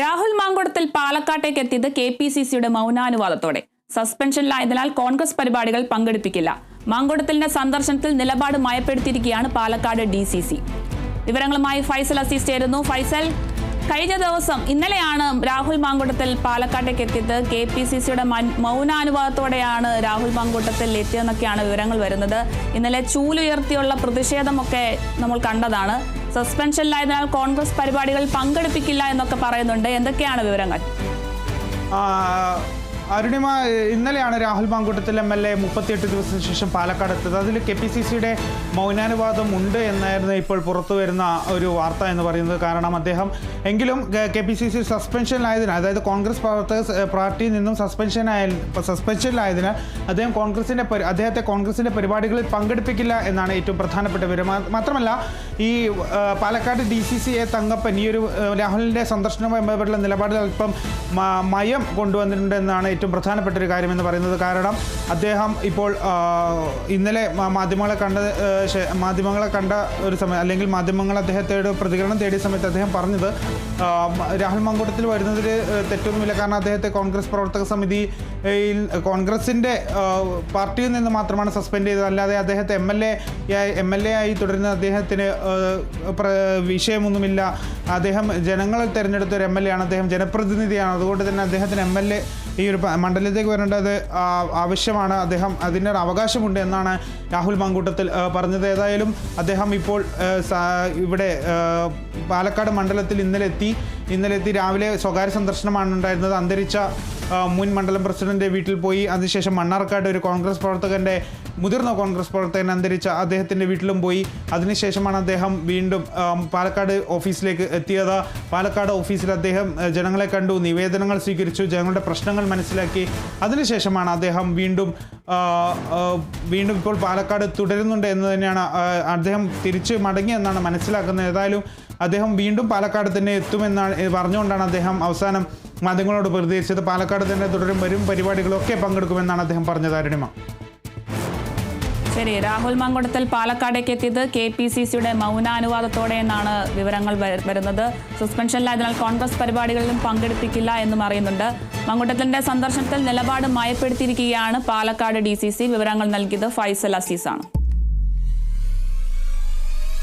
രാഹുൽ മാങ്കുടത്തിൽ പാലക്കാട്ടേക്ക് എത്തിയത് K P C സിയുടെ മൗനാനുവാദത്തോടെ. സസ്പെൻഷനിലായതിനാൽ കോൺഗ്രസ് പരിപാടികൾ പങ്കെടുപ്പിക്കില്ല. മാങ്കുടത്തിലിന്റെ സന്ദർശനത്തിൽ നിലപാട് മയപ്പെടുത്തിയിരിക്കുകയാണ് പാലക്കാട് ഡി സി സി. വിവരങ്ങളുമായി ഫൈസൽ അസീസ് ചേരുന്നു. ഫൈസൽ കഴിഞ്ഞ ദിവസം ഇന്നലെയാണ് രാഹുൽ മാങ്കൂട്ടത്തിൽ പാലക്കാട്ടേക്ക് എത്തിയത്. കെ പി സി സിയുടെ മൗനാനുവാദത്തോടെയാണ് രാഹുൽ മാങ്കൂട്ടത്തിൽ എത്തിയെന്നൊക്കെയാണ് വിവരങ്ങൾ വരുന്നത്. ഇന്നലെ ചൂലുയർത്തിയുള്ള പ്രതിഷേധമൊക്കെ നമ്മൾ കണ്ടതാണ്. സസ്പെൻഷനിലായതിനാൽ കോൺഗ്രസ് പരിപാടികൾ പങ്കെടുപ്പിക്കില്ല എന്നൊക്കെ പറയുന്നുണ്ട്. എന്തൊക്കെയാണ് വിവരങ്ങൾ? അരുണിമ ഇന്നലെയാണ് Rahul Mankoottathil M L A മുപ്പത്തിയെട്ട് ദിവസത്തിന് ശേഷം പാലക്കാട് എത്തിയത്. അതിൽ കെ പി സി സിയുടെ മൗനാനുവാദം ഉണ്ട് എന്നായിരുന്നു ഇപ്പോൾ പുറത്തു വരുന്ന ഒരു വാർത്ത എന്ന് പറയുന്നത് കാരണം അദ്ദേഹം എങ്കിലും കെ പി സി സി സസ്പെൻഷനിലായതിനാൽ അതായത് കോൺഗ്രസ് പ്രവർത്തക പാർട്ടിയിൽ നിന്നും സസ്പെൻഷനായ സസ്പെൻഷനിലായതിനാൽ അദ്ദേഹം കോൺഗ്രസിന്റെ അദ്ദേഹത്തെ കോൺഗ്രസിന്റെ പരിപാടികളിൽ പങ്കെടുപ്പിക്കില്ല എന്നാണ് ഏറ്റവും പ്രധാനപ്പെട്ട വിവരം. മാത്രമല്ല ഈ Palakkad D C C A Thankappan ഈ ഒരു രാഹുലിന്റെ സന്ദർശനവുമായി ബന്ധപ്പെട്ടുള്ള നിലപാടിൽ അല്പം മയം കൊണ്ടുവന്നിട്ടുണ്ട് എന്നാണ് ഏറ്റവും പ്രധാനപ്പെട്ട ഒരു കാര്യമെന്ന് പറയുന്നത് കാരണം അദ്ദേഹം ഇപ്പോൾ ഇന്നലെ മാധ്യമങ്ങളെ കണ്ട മാധ്യമങ്ങളെ കണ്ട ഒരു സമയം അല്ലെങ്കിൽ മാധ്യമങ്ങൾ അദ്ദേഹത്തോട് പ്രതികരണം തേടിയ സമയത്ത് അദ്ദേഹം പറഞ്ഞത് രാഹുൽ മങ്കൂട്ടത്തിൽ വരുന്നതിൽ തെറ്റൊന്നുമില്ല. കാരണം അദ്ദേഹത്തെ കോൺഗ്രസ് പ്രവർത്തക സമിതിയിൽ കോൺഗ്രസിന്റെ പാർട്ടിയിൽ നിന്ന് മാത്രമാണ് സസ്പെൻഡ് ചെയ്തത്. അല്ലാതെ അദ്ദേഹത്തെ M L A M L A ആയി തുടരുന്ന അദ്ദേഹത്തിന് വിഷയമൊന്നുമില്ല. അദ്ദേഹം ജനങ്ങൾ തിരഞ്ഞെടുത്ത ഒരു എം എൽ എ ആണ്. അദ്ദേഹം ജനപ്രതിനിധിയാണ്. അതുകൊണ്ട് തന്നെ അദ്ദേഹത്തിന് എം എൽ എ ഈ ഒരു മണ്ഡലത്തിലേക്ക് വരേണ്ടത് ആവശ്യമാണ്. അദ്ദേഹം അതിന്റെ ഒരു അവകാശമുണ്ട് എന്നാണ് രാഹുൽ മാങ്കൂട്ടത്തിൽ പറഞ്ഞത്. ഏതായാലും അദ്ദേഹം ഇപ്പോൾ ഇവിടെ പാലക്കാട് മണ്ഡലത്തിൽ ഇന്നലെ എത്തി ഇന്നലെ എത്തി രാവിലെ സ്വകാര്യ സന്ദർശനമാണ് ഉണ്ടായിരുന്നത്. അന്തരിച്ച മുൻ മണ്ഡലം പ്രസിഡന്റ് വീട്ടിൽ പോയി. അതിനുശേഷം മണ്ണാർക്കാട് ഒരു കോൺഗ്രസ് പ്രവർത്തകന്റെ മുതിർന്ന കോൺഗ്രസ് പ്രവർത്തകൻ അന്തരിച്ച അദ്ദേഹത്തിന്റെ വീട്ടിലും പോയി. അതിനുശേഷമാണ് അദ്ദേഹം വീണ്ടും പാലക്കാട് ഓഫീസിലേക്ക് എത്തിയത്. പാലക്കാട് ഓഫീസിൽ അദ്ദേഹം ജനങ്ങളെ കണ്ടു നിവേദനങ്ങൾ സ്വീകരിച്ചു ജനങ്ങളുടെ പ്രശ്നങ്ങൾ മനസ്സിലാക്കി. അതിനുശേഷമാണ് അദ്ദേഹം വീണ്ടും വീണ്ടും ഇപ്പോൾ പാലക്കാട് തുടരുന്നുണ്ട് എന്ന് തന്നെയാണ് അദ്ദേഹം തിരിച്ച് മടങ്ങി എന്നാണ് മനസ്സിലാക്കുന്നത്. ഏതായാലും അദ്ദേഹം വീണ്ടും പാലക്കാട് തന്നെ എത്തുമെന്നാണ് പറഞ്ഞുകൊണ്ടാണ് അദ്ദേഹം അവസാനം മാധ്യമങ്ങളോട് പ്രതികരിച്ചത്. പാലക്കാട് തന്നെ തുടരും വരും പരിപാടികളൊക്കെ പങ്കെടുക്കുമെന്നാണ് അദ്ദേഹം പറഞ്ഞത്. അരുണിമ ശരി രാഹുൽ മാങ്കുടത്തിൽ പാലക്കാടേക്ക് എത്തിയത് കെ പി സി സിയുടെ മൗനാനുവാദത്തോടെ എന്നാണ് വിവരങ്ങൾ വരുന്നത്. സസ്പെൻഷനിലായതിനാൽ കോൺഗ്രസ് പരിപാടികളിലും പങ്കെടുപ്പിക്കില്ല എന്നും അറിയുന്നുണ്ട്. മാങ്കുട്ടത്തിന്റെ സന്ദർശനത്തിൽ നിലപാട് മയപ്പെടുത്തിയിരിക്കുകയാണ് പാലക്കാട് ഡി വിവരങ്ങൾ നൽകിയത് ഫൈസൽ അസീസാണ്.